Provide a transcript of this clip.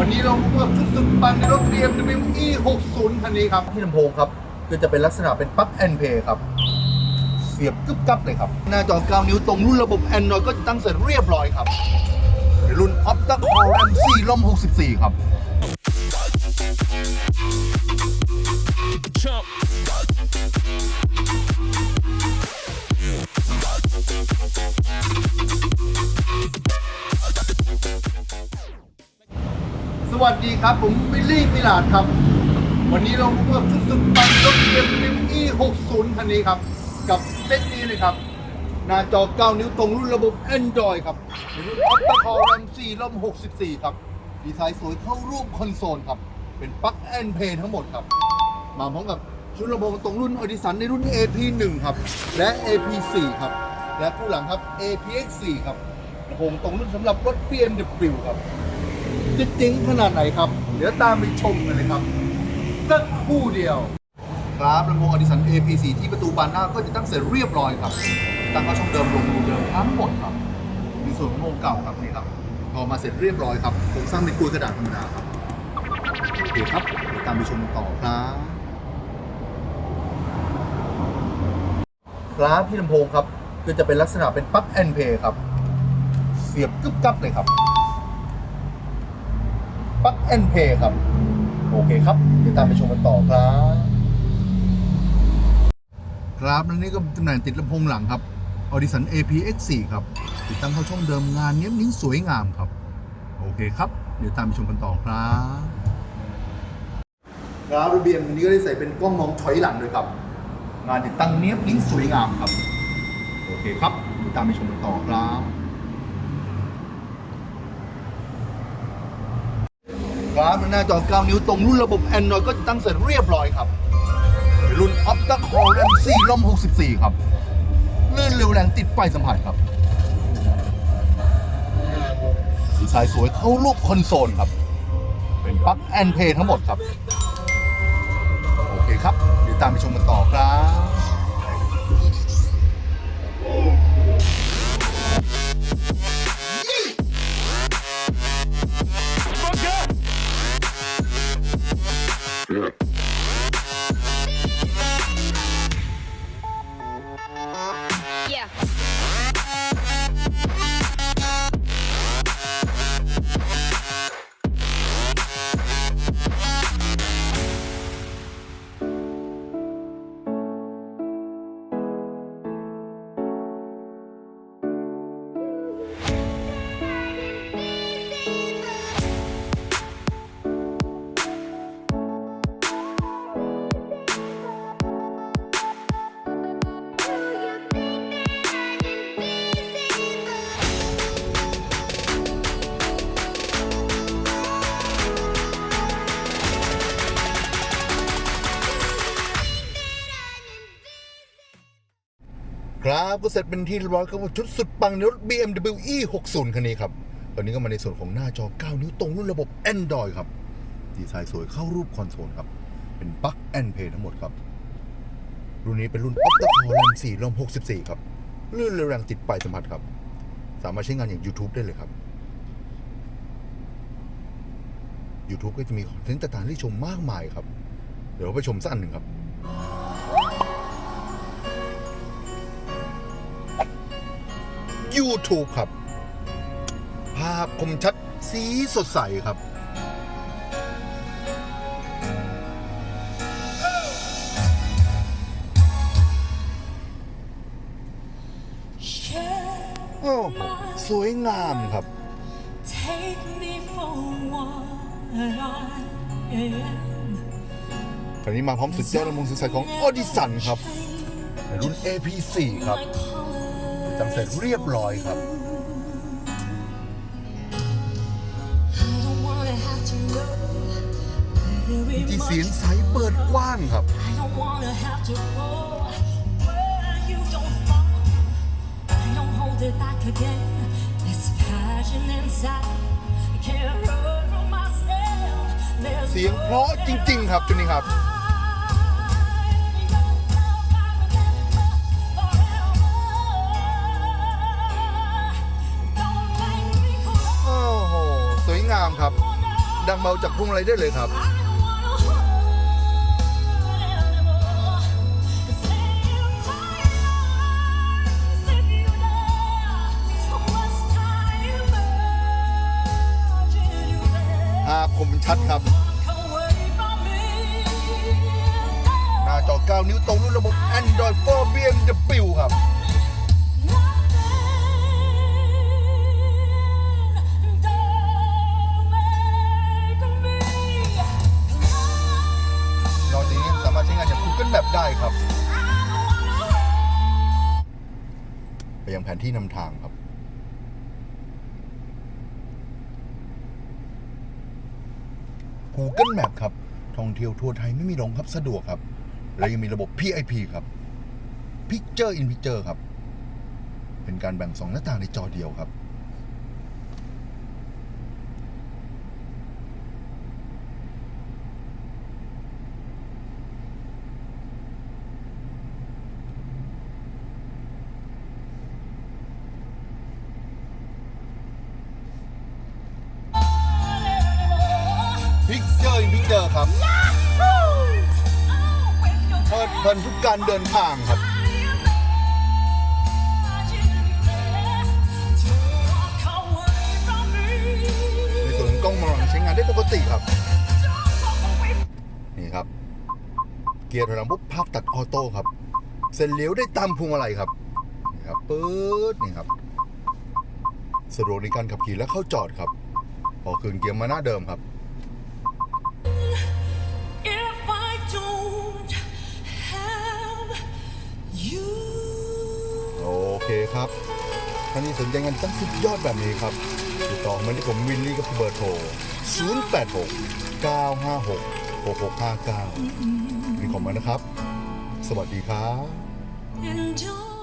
วันนี้เราเพิ่มชุดสุดปังในรถ BMW E 60คันนี้ครับที่ลำโพงครับก็จะเป็นลักษณะเป็นปลั๊กแอนเพย์ครับ เสียบกึบกับเลยครับ หน้าจอ 9 นิ้วตรงรุ่นระบบ Android ก็จะตั้งเสร็จเรียบร้อยครับ รุ่น Opta Core RAM 4ล่ม64 ครับ วัสดีครับ ผมบิลลี่มิลาดครับ วันนี้เราเพิ่มชุดสุดปังรถ BMW E 60คันนี้ครับ กับเซตนี้เลยครับ หน้าจอ 9 นิ้วตรงรุ่นระบบ Android ครับรุ่น Opta Core RAM 4ล่ม64 ครับ ดีไซน์สวยเข้ารูปคอนโซลครับ เป็นปลั๊กแอนเพย์ทั้งหมดครับ มาพร้อมกับชุดลำโพงตรงรุ่นออดิสันในรุ่น AP1 ครับ และ AP4 ครับ และคู่หลังครับ APX4 ครับลำโพงตรงรุ่นสำหรับรถ BMW ครับ จะเจ๋งขนาดไหนครับ เดี๋ยวตามไปชมกันเลยครับสักครู่เดียว ครับลำโพงอดิสัน AP4 ที่ประตูบานหน้าก็จะตั้งเสร็จเรียบร้อยครับ ตั้งเข้าช่องเดิมลงรูเดิมทั้งหมดครับ มีส่วนของโมงเก่าครับนี่ครับพอมาเสร็จเรียบร้อยครับโครงสร้างเป็นกลวยกระดาษธรรมดาครับโอเคครับเดี๋ยวตามไปชมต่อครับครับที่ลำโพงครับก็จะเป็นลักษณะเป็นปลั๊กแอนเพย์ครับ เสียบกึบกับเลยครับ ปั๊กแอนเพย์ครับ โอเคครับ เดี๋ยวตามไปชมกันต่อครับ ครับและนี่ก็ตำแหน่งติดลำโพงหลังครับ Audition APX4 ครับ ติดตั้งเข้าช่องเดิมงานเนี้ยนิ้งสวยงามครับ โอเคครับ เดี๋ยวตามไปชมกันต่อครับครับระเบียงอันนี้ก็ได้ใส่เป็นกล้องมองถอยหลังด้วยครับ งานติดตั้งเนี้ยนิ้งสวยงามครับ โอเคครับเดี๋ยวตามไปชมกันต่อครับ ครับหน้าจอ 9 นิ้วตรงรุ่นระบบ Android ก็จะตั้งเสร็จเรียบร้อยครับรุ่น Opta Core RAM 4ล่ม 64 ครับลื่นเร็วแรงติดไฟสัมผัสครับดีไซน์สวยเข้ารูปคอนโซลครับ เป็นปลั๊กแอนเพย์ทั้งหมดครับ โอเคครับ เดี๋ยวตามไปชมกันต่อครับ ครับก็เสร็จเป็นที่เรียบร้อยครับชุดสุดปังในรถ BMW E 60 คันนี้ครับตอนนี้ก็มาในส่วนของหน้าจอ 9 นิ้วตรงรุ่นระบบ Android ครับ ดีไซน์สวยเข้ารูปคอนโซลครับ เป็นปลั๊กแอนเพย์ทั้งหมดครับ รุ่นนี้เป็นรุ่น Opta Core RAM 4ลม64 ครับลื่นเร็วแรงติดปลายสัมผัสครับ สามารถใช้งานอย่าง YouTube ได้เลยครับ YouTube ก็จะมีคอนเทนต์ต่างๆให้ชมมากมายครับ เดี๋ยวเราไปชมสักอันหนึ่งครับ YouTube ครับ ภาพคมชัดสีสดใสครับ โอ้ สวยงามครับ Take me for what I am. คราวนี้มาพร้อมสุดยอดลำวงสุดใสของออดิสันครับในรุ่น AP4 ครับ ทำเสร็จเรียบร้อยครับ ที่เสียงใสเปิดกว้างครับเสียงเพราะจริง ๆ ครับจุดนี้ครับามครับ ดังเบาจากพุ่งมาลัยได้เลยครับ อาคมชัดครับ หน้าจอ 9 นิ้วตรงรุ่นระบบ Android 4เบียงจะพิวครับ แผนที่นำทางครับ Google Map ครับ ท่องเที่ยวทั่วไทยไม่มีหลงครับสะดวกครับ และยังมีระบบ PIP ครับ Picture in Picture ครับ เป็นการแบ่งสองหน้าต่างในจอเดียวครับ ครับเพลิดเพลินทุกการเดินทางครับ ในส่วนของกล้องมองหลังใช้งานได้ปกติครับ นี่ครับ เกียร์ถอยหลังปุ๊บภาพตัดออโต้ครับ เส้นเลี้ยวได้ตามพวงมาลัยครับนี่ครับปื๊ดนี่ครับสะดวกในการขับขี่และเข้าจอดครับพอคืนเกียร์มาหน้าเดิมครับ เคครับท่านี้สนใจงานตั้งสุดยอดแบบนี้ครับติดต่อมาที่ผมวินลี่กับเบอร์โทร 086 956 6659มีขอบมานะครับ สวัสดีครับ Enjoy